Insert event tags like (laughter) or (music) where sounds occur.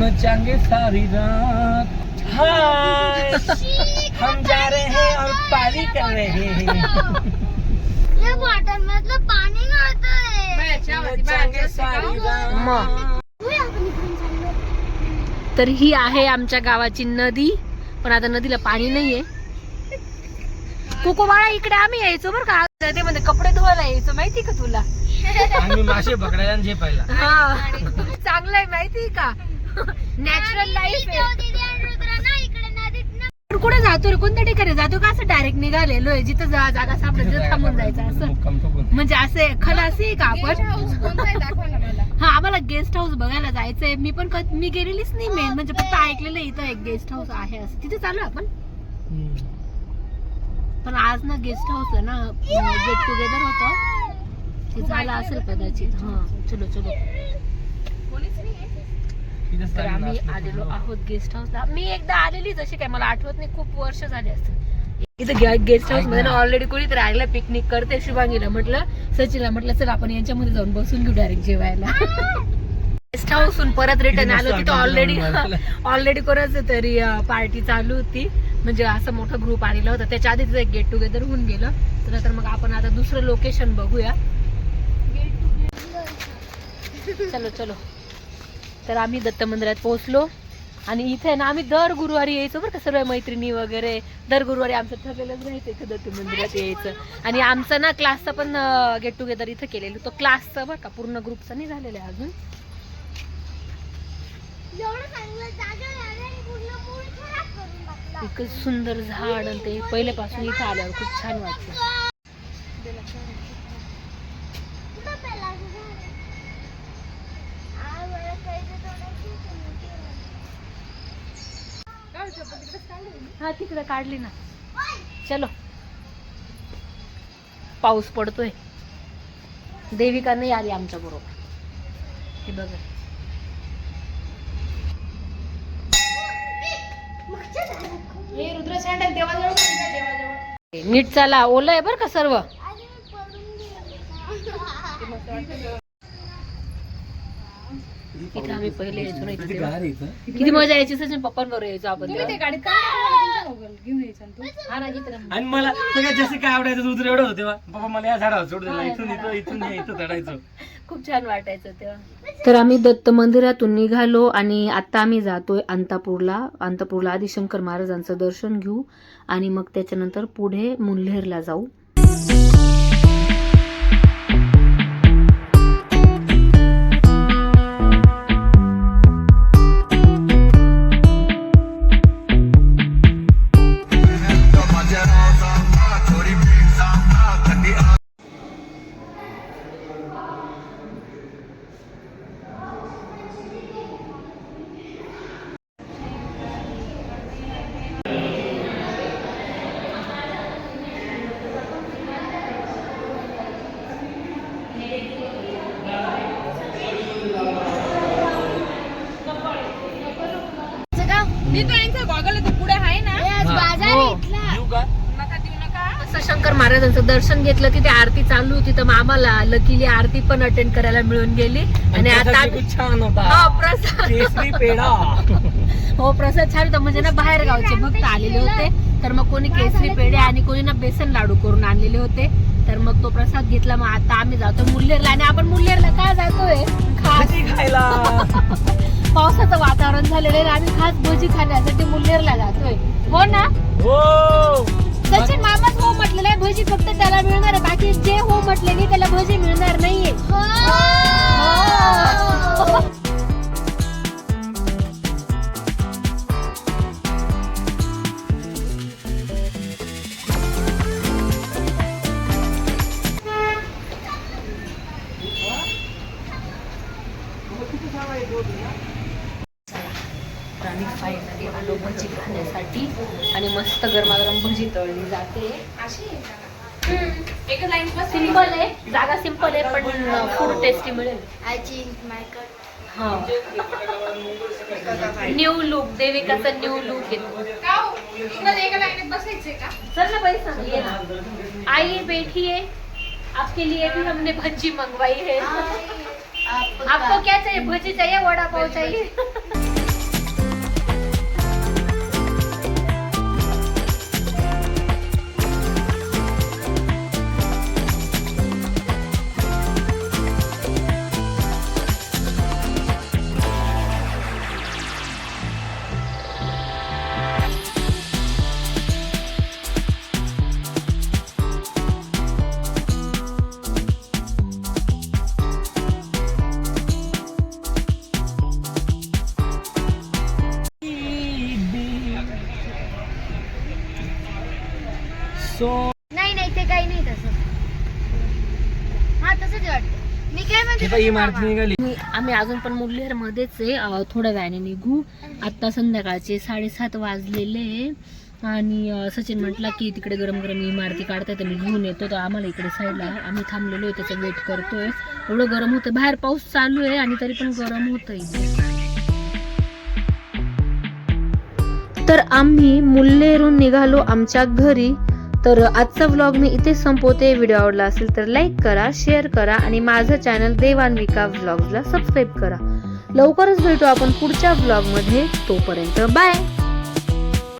नचाएंगे सारी रात। हाय। हम जा रहे हैं और पारी कर रहे हैं। या बॉटल मधलं पाणी गळतंय नचाएंगे सारी रात. तर ही आहे आमच्या गावाची नदी पण आता नदीला पाणी नाहीये. कुकुबाळा इकडे आम्ही यायचो बरं का. ते मध्ये कपडे धुवायला यायचो. माहिती का तुला? आम्ही मासे पकडायला झेपायला. हा. चांगलं आहे माहिती का? नॅचरल लाईफ मी आहे. तो दीदी आणि रुद्र ना इकडे नदीत ना आपण कुठे जातो रे? कोणत्या ठिकाणी जातो? का असं डायरेक्ट निघालेलो आहे? जिथं जा- जागा सापडत तिथं थांबून जायचं असं. म्हणजे असं खलासी आहे का आपण? हा आम्हाला गेस्ट हाऊस बघायला जायचंय मी पण क- मी गेलेलीच नाही मेन म्हणजे फक्त ऐकलेलं आहे इथं एक गेस्ट हाऊस आहे असं. तिथे चालू आपण. पण आज ना गेस्ट हाऊसला ना गेट टुगेदर होतं. ते झालं असेल कदाचित. हा चलो चलो. तर आम्ही आलेलो. आहोत गेस्ट हाऊसला मी एकदा आलेली जशी काय मला आठवत नाही खूप वर्ष झाले असतील. इथं गेस्ट हाऊसमध्ये ऑलरेडी कोणीतरी राहिला पिकनिक करते शुभांगीला म्हटलं सचिनला म्हटलं चल आपण यांच्यामध्ये जाऊन बसून घेऊ डायरेक्ट जेवायला. गेस्ट हाऊसहून परत रिटर्न आलो तिथं ऑलरेडी ऑलरेडी (laughs) कोणाचं तरी पार्टी चालू होती. म्हणजे असं मोठा ग्रुप आलेला होता. त्याच्या आधी तिथं एक गेट टुगेदर होऊन गेलं. तर तर मग आपण आता दुसरं लोकेशन बघूया. चलो चलो. तर आम्ही दत्त मंदिरात पोहोचलो. आणि इथे ना आम्ही दर गुरुवारी यायचो बरं का सर्व मैत्रिणी वगैरे. दर गुरुवारी आमचं ठरलेलंच राहायचं इथं दत्त मंदिरात यायचं. आणि आमचं ना क्लासचा पण गेट टुगेदर इथं केलेलं. तो क्लासचा बरं का पूर्ण ग्रुपचा नाही झालेला आहे अजून. इतकं सुंदर झाड आणि ते पहिल्यापासून इथं आल्यावर खूप छान वाटतं हा तिकडे काढली ना. चलो. पाऊस पडतोय. देविका नाही आली आमच्या बरोबर. हे बघा. नीट चला ओलं आहे बरं का सर्व. इथे आम्ही पहिले यायचो किती मजा यायची सचिन पप्पांबरोबर यायचो आपण तेव्हा. हा. आणि मला सगळ्यात जास्त काय आवडायचं उतर एवढं होतं तेव्हा? बाबा मला या झाडावर सोड दिला इथून इथं इथून या, इथं चढायचं. खूप छान वाटायचं तेव्हा. तर आम्ही दत्त मंदिरातून निघालो आणि आता आम्ही जातोय अंतापूरला. अंतापूरला आधी शंकर महाराजांचं दर्शन घेऊ आणि मग त्याच्यानंतर पुढे मुल्हेरला जाऊ. हा. बाजार हो. आहे का? मस्त शंकर महाराजांचं दर्शन घेतलं तिथे आरती चालू होती तर मग आम्हाला लकीली आरती पण अटेंड करायला मिळून गेली. आणि आता छान होता. हा प्रसाद. केसरी पेढा. हो प्रसाद छान होता म्हणजे ना बाहेर गावचे भक्त आलेले होते. तर मग कोणी केसरी पेढे आणि कोणी ना बेसन लाडू करून आणलेले होते. तर मग तो प्रसाद घेतला मग आता आम्ही जातो मुल्लेरला. आणि आपण मुल्लेरला वातावरण झालेलं आहे आणि आम्ही खास भजी खाण्यासाठी मुल्लेरला जातोय. हो ना? हो. सचिन मामाच हो म्हटलेलं आहे भजी फक्त त्याला मिळणार आहे. बाकी जे हो म्हटले की त्याला भजी मिळणार नाहीये. आलो भजी खाण्यासाठी आणि मस्त गरमागरम भजी तळली जाते. सिंपल आहे जागा सिंपल आहे पण फूड टेस्टी मिळेल. हा. न्यू लुक देविकाचा न्यू लुक येतो चल ना ना. आइए बैठिए आपके लिए भी हमने भजी मंगवाई है. आपको आपको क्या चाहिए? भजी चाहिए वड़ा पाव चाहिए सो नाही नाही ते काही नाही तसं. हा तसंच वाटतं. मी काय म्हणते हे बाई तसं इमारती मामा. निघाली. मी आम्ही अजून पण मुल्हेर मध्येच आहे. अं, थोड्या वेळाने निघू. आता संध्याकाळचे साडेसात वाजलेले आहे. आणि अं, सचिन म्हटला की तिकडे गरम गरम इमारती काढताय तर मी घेऊन येतो. तर आम्हाला इकडे साईडला आम्ही थांबलेलो आहे त्याचा वेट करतोय. एवढं गरम होतं. बाहेर पाऊस चालू आहे आणि तरी पण गरम होतं इथे तर आम्ही मुल्लेरून निघालो आमच्या घरी. तर आजचा व्लॉग मी इथे संपवते. व्हिडिओ आवडला असेल तर लाईक करा शेअर करा आणि माझं चॅनल देवान्विका व्लॉग्सला सबस्क्राईब करा. लवकरच भेटू आपण पुढच्या व्लॉगमध्ये तोपर्यंत बाय